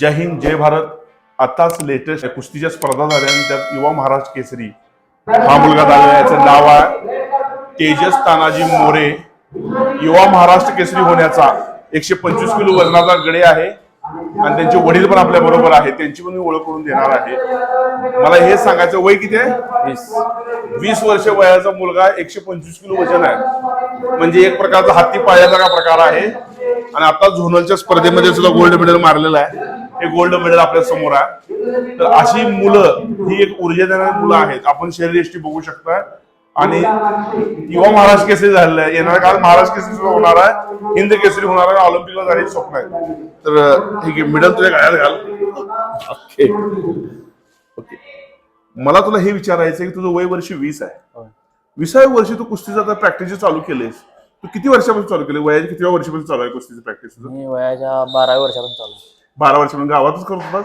जय हिंद जय भारत. आताच लेटेस्ट कुस्तीच्या स्पर्धा झाल्या आणि त्यात युवा महाराष्ट्र केसरी. हा मुलगा झालेला आहे याचं नाव आहे तेजस तानाजी मोरे. युवा महाराष्ट्र केसरी होण्याचा एकशे पंचवीस किलो वजनाचा गडे आहे. आणि त्यांचे वडील पण आपल्या बरोबर आहेत. त्यांची पण मी ओळख करून देणार आहे. मला हे सांगायचं वय किती आहे? वीस. वीस वर्ष वयाचा मुलगा एकशे पंचवीस किलो वजन आहे. म्हणजे एक प्रकारचा हाती पायाचा का प्रकार आहे. आणि आता झोनलच्या स्पर्धेमध्ये सुद्धा गोल्ड मेडल मारलेलं आहे. हे गोल्ड मेडल आपल्यासमोर आहे. तर अशी मुलं ही एक ऊर्जा देणारी मुलं आहेत. आपण शरीरयष्टी बघू शकता. आणि युवा महाराष्ट्र केसरी झालेलं आहे येणाऱ्या काळात महाराष्ट्र केसरी सुद्धा होणार आहे. हिंद केसरी होणार आहे. ऑलिम्पिकला जाण्याचे स्वप्न आहे तर ठीक आहे मिडल तुझ्या गाळ्यात घाल. ओके ओके मला तुला हे विचारायचं आहे की तुझं वय वर्ष वीस आहे. विसाव्या वर्षी तू कुस्तीचं आता प्रॅक्टिस चालू केलेस तू किती वर्षापासून चालू केले वयाच्या किती वर्षापासून चालू आहे कुस्तीची प्रॅक्टिस वयाच्या बाराव्या वर्षापासून चालू बारा वर्षापासून गावातच करत होतास?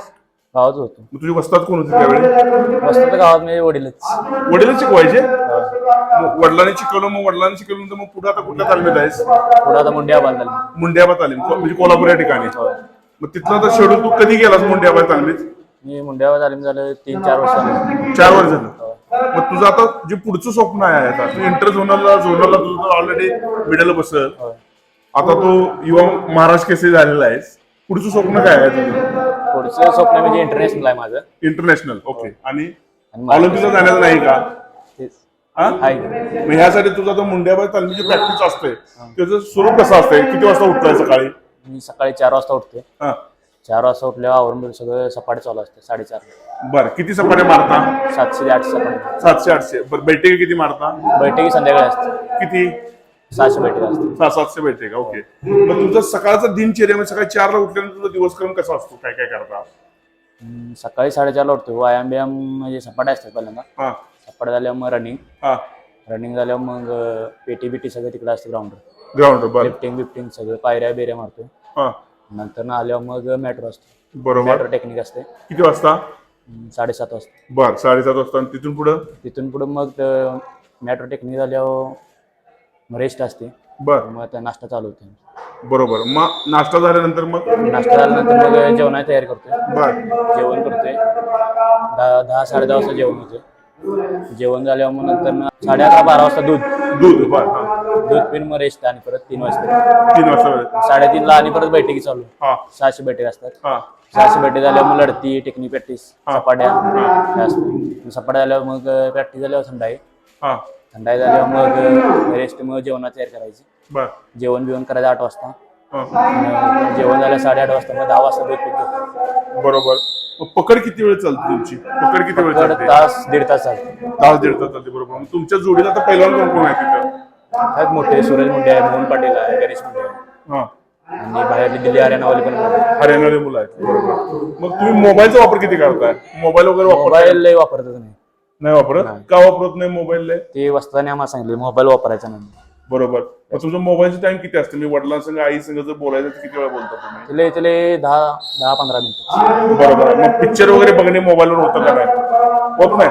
गावात होतो. मग तुझी वस्तात कोण होती त्यावेळी? मस्त तर गावात मी वडीलच. वडीलच शिकवायचे? मग वडिलांनी शिकवलं मग वडिलांनी शिकवलं नंतर मग पुढे आता कुठल्या तालमीत आहेस? पुढे आता मुंड्या बांधली मुंड्याबा तालीम को- म्हणजे कोल्हापूर या ठिकाणी. मग तिथलं आता शेड्यूल तू कधी गेलास मुंड्याबा तालमीत? मी मुंड्या तालीम झालं तीन चार वर्ष चार वर्ष झालं. मग तुझं आता जे पुढचं स्वप्न आहे आता तू इंटर झोनलला झोनलला तुझं ऑलरेडी मिडल बसल. होय. आता तू युवा महाराष्ट्र केसरी झालेला आहेस. पुढचं स्वप्न काय आहे तुझं? पुढचं स्वप्न म्हणजे इंटरनॅशनल आहे माझं. इंटरनॅशनल ओके आणि आणि मला ऑलिम्पिकला जाण्याचं नाही का? तेच. हा? आहे मग ह्यासाठी तुझा तो मुंड्याबाई तालमीची प्रॅक्टिस असते त्याचं स्वरूप कसं असतंय किती वाजता उठलाय सकाळी? मी सकाळी चार वाजता उठते हा. चार वाजता उठल्यावर आवरून बिरून सगळं सपाट चालू असते साडेचार. बर किती सपाटे मारता? सातशे ते आठशे सपाट. सातशे आठशे. बर बैठकी किती मारता? बैठकी संध्याकाळी असते. किती? सहाशे बैठक असते सहा सातशे बैठक ओके मग तुमचा सकाळचा दिनचर्या म्हणजे सकाळी चारला उठल्यानंतर तुझा दिवसक्रम कसा असतो? काय काय करता? हम्म, सकाळी साडेचारला उठतो. व्यायाम बियाम म्हणजे सपाटे असतात पहिल्यांदा. हा. सपाट झाल्यावर मग रनिंग हा. रनिंग झाल्यावर मग पेटी बिटी सगळं तिकडे असते ग्राउंडवर ग्राउंड बर. लिफ्टिंग बिफ्टिंग सगळं पायऱ्या बिऱ्या मारतो. हा. नंतर ना आल्यावर मग मॅट्रो असतो. बरोबर. मॅट्रो टेक्निक असते. किती वाजता? हम्म, साडेसात वाजता. बर साडेसात वाजता. आणि तिथून पुढं? तिथून पुढं मग मॅट्रो टेक्निक झाल्यावर मग रेस्ट असते. बर. मग त्या नाश्ता चालू होते. बरोबर. मग नाश्ता झाल्यानंतर मग? नाश्ता झाल्यानंतर मग जेवणाची तयारी करतोय. बर. जेवण करतोय. दहा दहा साडे दहा वाजता जेवण होते जेवण झाल्यावर मग नंतर साडे अकरा बारा वाजता दूध. दूध बर हा. दूध पिऊन मग रेस्ट आणि परत तीन वाजता. तीन वाजता साडेतीनला आणि परत बैठकी चालू. हा. सहाशे बैठक असतात. हा. सहाशे बैठक झाल्यावर मग लढती टेक्निक प्रॅक्टिस सपाट्या. हे. असतं. सपाट्या झाल्यावर मग प्रॅक्टिस झाल्यावर थंडाई हा. थंडाई झाल्यावर मग रेस्ट मग जेवणाची तयारी करायची. बर. जेवण बिवण करायचं आठ वाजता. हा. जेवण झालं साडेआठ वाजता मग दहा वाजता पितो. बरोबर. मग पकड किती वेळ चालते तुमची? पकड किती वेळ चालते? तास दीड तास चालतो. तास दीड तास चालते बरोबर. मग तुमच्या जोडीला आता पहिलवान कोण कोण आहे तिथं? आहेत मोठे सूरज मुंडे आहे मोहन पाटील आहे गणेश मुंडे आहे हा. आणि बाहेरली दिल्ली हरियाणावाली पण आहेत. मुलं आहेत बरोबर. मग तुम्ही मोबाईलचा वापर किती करताय? मोबाईल वगैरे मोबाईल लय वापरतच नाही नाही वापरत? का वापरत नाही मोबाईल ते वस्ताने आम्हाला सांगितले मोबाईल वापरायचा नाही बरोबर. मग तुमचं मोबाईलचं टाइम किती असतं मी वडिलांसंग आई संग जर बोलायचं तर किती वेळा बोलता तुम्ही? तिले तिले दहा दहा पंधरा मिनिटं. बरोबर. मग पिक्चर वगैरे बघणे मोबाईलवर होतं का नाही? होत नाही?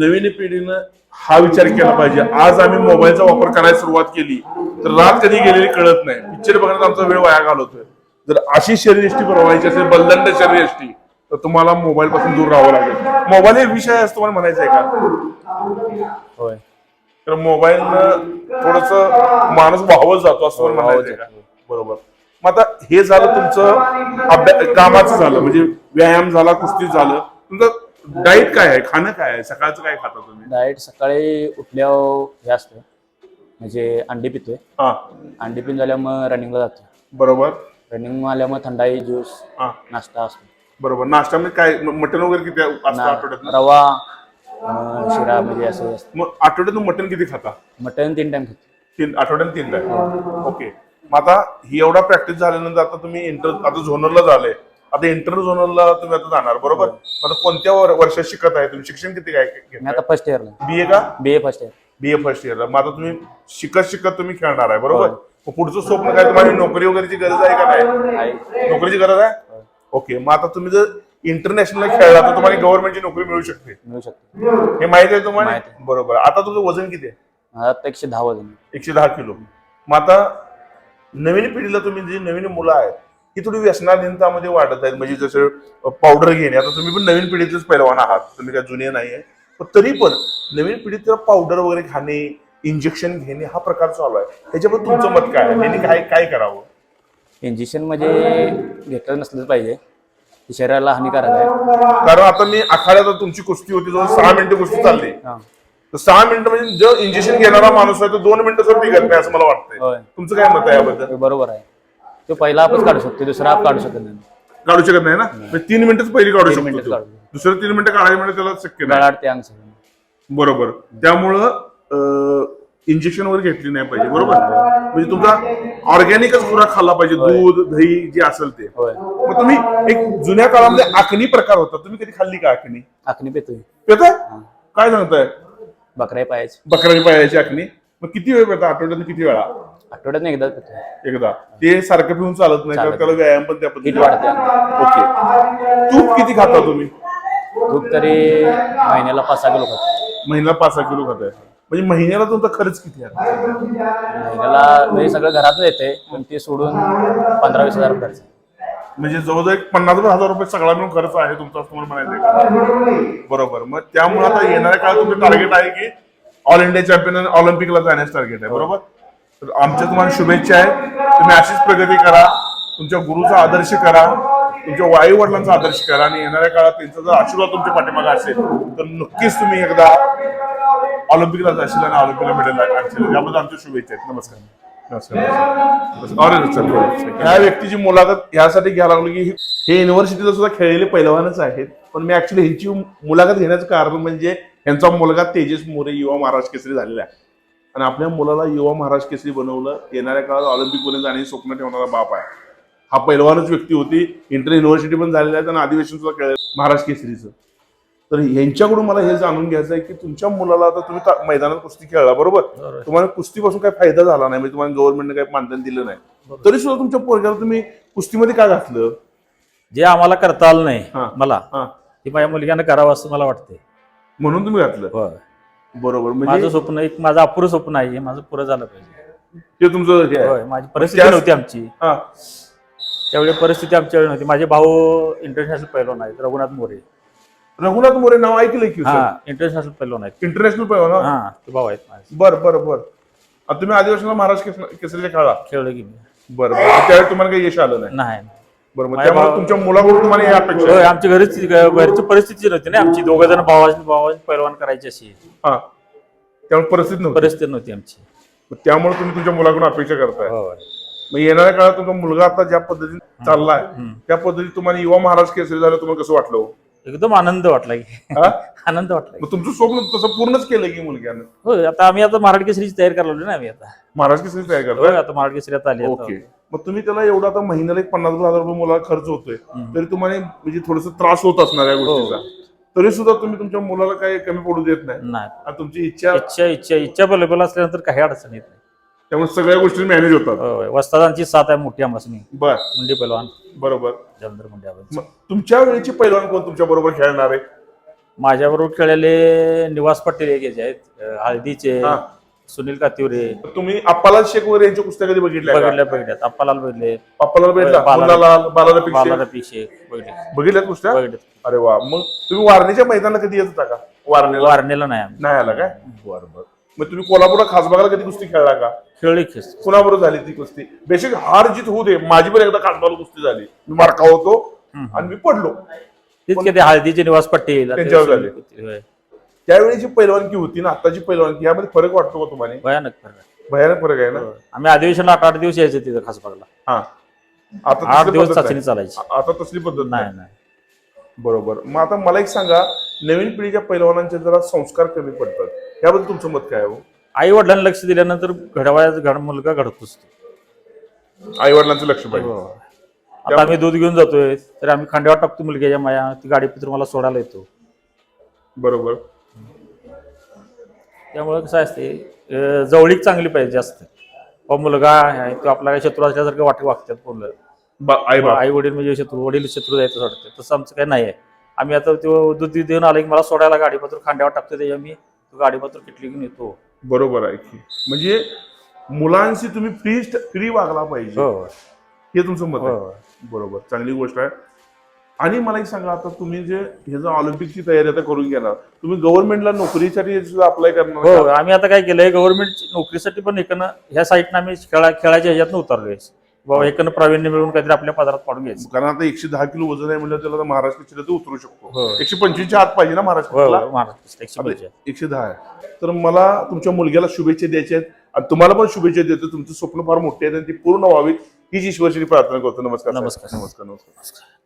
नवीन पिढीनं हा विचार केला पाहिजे. आज आम्ही मोबाईलचा वापर करायला सुरुवात केली तर रात कधी गेलेली कळत नाही. पिक्चर बघण्यात आमचा वेळ वाया घालवतोय. जर अशी शरीरयष्टी बनवायची असेल बल्लंड शरीरयष्टी तर तुम्हाला मोबाईल पासून दूर राहावं लागेल. मोबाईल हे विषय आहे असं तुम्हाला म्हणायचं आहे का? होय. तर मोबाईल थोडस माणूस वाहवत जातो असं मला म्हणायचं आहे का? बरोबर. मग आता हे झालं तुमचं अभ्यास कामाचं झालं म्हणजे व्यायाम झाला कुस्ती झालं. तुमचं डाईट काय आहे? खाणं काय आहे? सकाळचं काय खाता तुम्ही? डाएट सकाळी उठल्यावर हे असतं म्हणजे अंडी पितोय. हा. अंडी पिऊन झाल्यावर मग रनिंगला जातो बरोबर. रनिंग आल्यावर मग थंडाई ज्यूस हा. नाश्ता असतो. बरोबर. नाश्त्यामध्ये काय म- मटण वगैरे किती असतं ना- आठवड्यात रवा अं, शिरा म्हणजे असं असतं मग आठवड्यातून मटण किती खाता? मटन तीन टाइम खातो. तीन आठवड्यात तीन टाइम ओके. मग आता ही एवढा प्रॅक्टिस झाल्यानंतर आता तुम्ही इंटर आता झोनरला झाले. आता इंटर झोनरला तुम्ही आता जाणार बरोबर? मग आता कोणत्या वर- वर्षात शिकत आहे तुम्ही? शिक्षण किती काय आता फर्स्ट इयरला बी ए का? B A first year B A first इयरला मग आता तुम्ही शिकत शिकत तुम्ही खेळणार आहे बरोबर? मग पुढचं स्वप्न काय? तुम्हाला नोकरी वगैरेची गरज आहे का नाही? नोकरीची गरज आहे? ओके मग आता तुम्ही जर इंटरनॅशनल खेळला तर तुम्हाला गव्हर्नमेंटची नोकरी मिळू शकते. मिळू शकतो. हे माहिती आहे तुम्हाला? माहिती. बरोबर. आता तुझं वजन किती आहे? आता एकशे दहा वजन एकशे दहा किलो. मग आता नवीन पिढीला तुम्ही जी नवीन मुलं आहेत ही थोडी व्यसनाधीनतामध्ये वाढत आहेत. म्हणजे जसं पावडर घेणे आता तुम्ही पण नवीन पिढीतलेच पैलवान आहात. तुम्ही काय जुने नाही आहे. पण तरी पण नवीन पिढीत पावडर वगैरे खाणे इंजेक्शन घेणे हा प्रकार चालू आहे. ह्याच्याबद्दल तुमचं मत काय आहे? काय काय करावं? इंजेक्शन म्हणजे घेतलं नसलंच पाहिजे. ते शरीराला हानिकारक आहे. कारण आता मी आखाड्यात तुमची कुस्ती होती जवळ सहा मिनिटं कुस्ती चालली. हा. तर सहा मिनिटं म्हणजे जो इंजेक्शन घेणारा माणूस आहे तो दोन मिनिटं जर टिकत नाही असं मला वाटतंय. होय. तुमचं काय मत आहे याबद्दल? ते बरोबर आहे. तो पहिला आपच काढू शकतो दुसरा आप काढू शकत नाही. काढू शकत नाही ना? म्हणजे तीन मिनिटच पहिली काढू तीन शकतो मिनिटं तो. काढू. दुसरं तीन मिनिटं काढायला म्हणजे त्याला शक्य नाही. गळाड ते अंग सगळं. बरोबर. त्यामुळं इंजेक्शन वगैरे घेतली नाही पाहिजे बरोबर? म्हणजे तुमचा ऑर्गॅनिकच खुराक खाल्ला पाहिजे दूध दही जे असेल ते. मग तुम्ही एक जुन्या काळामध्ये आखणी प्रकार होता तुम्ही कधी खाल्ली का आखणी? आखणी पेतोय. पेताय? काय सांगताय? बकऱ्या पायाची बकऱ्याची पायाची आखणी. मग किती वेळ पेता? आठवड्यात किती वेळा? आठवड्यात एकदा एकदा. ते सारखं पिऊन चालत नाही कारण त्याला व्यायाम पण त्या पद्धतीने ओके. तूप किती खाता तुम्ही? तूप तरी महिन्याला पाच सहा किलो खातो. महिन्याला पाच सहा किलो खाताय. म्हणजे महिन्याला तुमचा खर्च किती आहे? महिन्याला म्हणजे सगळं घरातून येते पण ते सोडून पंधरा वीस हजार खर्च. म्हणजे जवळजवळ एक पन्नास हजार रुपये सगळा मिळून खर्च आहे तुमचा असं मला म्हणायचं बरोबर. मग त्यामुळे आता येणाऱ्या काळात तुमचं टार्गेट आहे की ऑल इंडिया चॅम्पियन ऑलिम्पिकला जाण्याचं टार्गेट आहे बरोबर? तर आमच्या तुम्हाला शुभेच्छा आहेत तुम्ही अशीच प्रगती करा तुमच्या गुरुचा आदर्श करा तुमच्या वायू वडिलांचा आदर्श करा आणि येणाऱ्या काळात त्यांचा जर आशीर्वाद तुमच्या पाठीमागे असेल तर नक्कीच तुम्ही एकदा ऑलिम्पिकला जाशील आणि ऑलिम्पिकला मेडल आणशील याबद्दल आमच्या शुभेच्छा आहेत. नमस्कार. ह्या व्यक्तीची मुलाखत यासाठी घ्यायला लागलो की हे युनिव्हर्सिटीला सुद्धा खेळलेले पैलवानच आहेत. पण मी ऍक्च्युली ह्यांची मुलाखत घेण्याचं कारण म्हणजे यांचा मुलगा तेजस मोरे युवा महाराष्ट्र केसरी झालेला आहे. आणि आपल्या मुलाला युवा महाराष्ट्र केसरी बनवलं येणाऱ्या काळात ऑलिम्पिकमध्ये जाणे स्वप्न ठेवणारा बाप आहे. हा पैलवानच व्यक्ती होती. इंटर युनिव्हर्सिटी पण झालेला आहे आणि अधिवेशन सुद्धा खेळ महाराष्ट्र केसरीचं. तर यांच्याकडून मला हे जाणून घ्यायचं आहे की तुमच्या मुलाला आता तुम्ही मैदानात कुस्ती खेळला बरोबर? तुम्हाला कुस्तीपासून काही फायदा झाला नाही म्हणजे तुम्हाला गव्हर्नमेंटने काही मानधन दिलं नाही. तरी सुद्धा तुमच्या पोरग्याला तुम्ही कुस्तीमध्ये का घातलं? जे आम्हाला करता आलं नाही हा. मला हा. ते माझ्या मुलग्यानं करावं असं मला वाटतंय. म्हणून तुम्ही घातलं? बरोबर माझं म्हणजे स्वप्न एक माझं अपुरं स्वप्न आहे हे माझं पुरं झालं पाहिजे. ते तुमचं माझी परिस्थिती नव्हती आमची. त्यावेळी परिस्थिती आमच्याकडे नव्हती. माझे भाऊ इंटरनॅशनल पैलवान आहेत रघुनाथ मोरे. रघुनाथ मोरे नाव ऐकलंय की हा इंटरनॅशनल पैलवान आहेत. इंटरनॅशनल पैलवान हा? ते भाऊ आहेत माझे. बर बर बर. आता तुम्ही आदिवासीला महाराष्ट्र केस- केसरीच्या खेळला खेळलो की मी. बरं बरं. त्यावेळी तुम्हाला काही यश आलं नाही. नाही. बरोबर माझ्या त्यामुळे भावा- तुमच्या मुलाकडून तुम्हाला हे अपेक्षा होय आहे. आमची घरीच घरची परिस्थिती नव्हती ना. आमची दोघं जण भावाची भावाची पैलवान करायची अशी. हा. त्यामुळे परिस्थिती नव्हती. परिस्थिती नव्हती आमची. मग त्यामुळे तुम्ही तुमच्या मुलाकडून अपेक्षा करताय. मग येणाऱ्या काळात तुमचा मुलगा आता ज्या पद्धतीने चाललाय त्या पद्धतीने तुम्हाला युवा महाराष्ट्र केसरी झालं तुम्हाला कसं वाटलं हो? एकदम आनंद वाटला की. हा? आनंद वाटला की. मग तुमचं स्वप्न तसं पूर्णच केलं की मुलग्यानं होय आता आम्ही आता मराठी केसरीची तयारी करायला लागलो ना आम्ही आता. महाराष्ट्र केसरी तयार होय करताय आता मराठी केसरी आता आली आता. ओके. मग तुम्ही त्याला एवढा आता महिन्याला एक पन्नास हजार रुपये मुलाला खर्च होतोय. तरी तुम्हाला म्हणजे थोडस त्रास होत असणार या गोष्टीचा. तरी सुद्धा तुम्ही तुमच्या मुलाला काही कमी पडू देत नाही. नाही. आणि तुमची इच्छा इच्छा इच्छा इच्छा बलेबल असल्यानंतर काही अडचण येत नाही. त्यामुळे सगळ्या गोष्टी मॅनेज होतात. होय वस्तादांची साथ आहे मोठी आमसनी बर. मुंडी पैलवान. बरोबर. जलंधर मुंडी. मग तुमच्या वेळेची पैलवान कोण तुमच्या बरोबर खेळणार आहे? माझ्याबरोबर खेळलेले निवास पाटील एक याचे आहेत. अं, हळदीचे हा. सुनील कातिवरे. तुम्ही अप्पालाल शेख वगैरे यांच्या कुस्त्या कधी बघितल्या का? बघितल्या बघितल्यात. अप्पालाल बघितले. अप्पालाल भेटला बालाला- मुन्नालाल बालाला पिक्चर बालाला पिशे बघितले. बघितल्यात कुस्त्या बघितले अरे वा. मग तुम्ही वारणीच्या मैदानाला कधी येत होता का? वारणीला वारणेला नाही आम्ही. नाही आला काय? बर बर. मग तुम्ही कोल्हापूरला खासबागाला कधी कुस्ती खेळला का? खेळले खेस कुणाबरोबर झाली ती कुस्ती? बेसिक हार जीत होऊ दे. माझी पण एकदा खासबाग कुस्ती झाली. मी मार्का होतो आणि मी पडलो. तेच हळदीचे निवास पाटील त्यांच्यावर झाले. होय. त्यावेळेची पैलवानकी होती ना आताची पैलवानकी यामध्ये फरक वाटतो का तुम्हाला? भयानक फरक आहे. भयानक फरक आहे ना? आम्ही अधिवेशनला आठ आठ दिवस यायचे तिथं खासबागला हा. आता आठ तसली दिवस पद्धत चाचणी नाही. चालायची. आता तसली पद्धत नाही. नाही नाही. बरोबर. मग आता मला एक सांगा नवीन पिढीच्या पैलवानांचे जरा संस्कार कमी पडतात. याबद्दल तुमचं मत काय आहे हो? आई वडिलांना लक्ष दिल्यानंतर घडवायचा घड मुलगा घडतोच तो. आई वडिलांचं लक्ष पाहिजे. आता आम्ही दूध घेऊन जातोय तर आम्ही खांड्यावर टाकतो मुलग्याच्या माया ती गाडी पित्र मला सोडायला येतो. बरोबर. त्यामुळे कसं असते जवळीक चांगली पाहिजे जास्त. मुलगा आहे तो आपला काही शत्रू असल्यासारखं वाट वागतात पूर्ण आई आई वडील म्हणजे शत्रू वडील शत्रू जायचं वाटतं. तसं आमचं काही नाही आहे. आम्ही आता तो दूध देऊन आलं की मला सोडायला गाडीपत्र खांड्यावर टाकतो त्याच्या मी तो गाडीपत्र किटली घेऊन येतो. बरोबर आहे की. म्हणजे मुलांशी तुम्ही फ्री फ्री वागला पाहिजे. हो. हे तुमचं मत आहे. हो. बरोबर. चांगली गोष्ट आहे. आणि मला एक सांगा आता तुम्ही जे हे जर ऑलिम्पिकची तयारी आता करून घेणार तुम्ही गव्हर्नमेंटला नोकरीसाठी सुद्धा अप्लाय करणार हो. का? आम्ही आता काय केलंय गव्हर्नमेंट नोकरीसाठी पण इकडनं ह्या साईटनं आम्ही खेळा खेळाच्या ह्याच्यातनं उतरलोय. बाबा इकडनं प्रावीण्य मिळवून काहीतरी आपल्या पदारात पाडून घ्यायचं. कारण आता एकशे दहा किलो वजन आहे म्हणजे त्याला महाराष्ट्र केसरीला ते उतरू शकतो. हो. एकशे पंचवीसच्या आत पाहिजे ना महाराष्ट्र हो? हो, महाराष्ट्र एकशे दहा आहे. तर मला तुमच्या मुलग्याला शुभेच्छा द्यायच्या आहेत. आणि तुम्हाला पण शुभेच्छा देतो. तुमचं स्वप्न फार मोठे आहेत आणि ती पूर्ण व्हावीत हीच ईश्वरची प्रार्थना करतो. नमस्कार. नमस्कार. नमस्कार नमस्कार.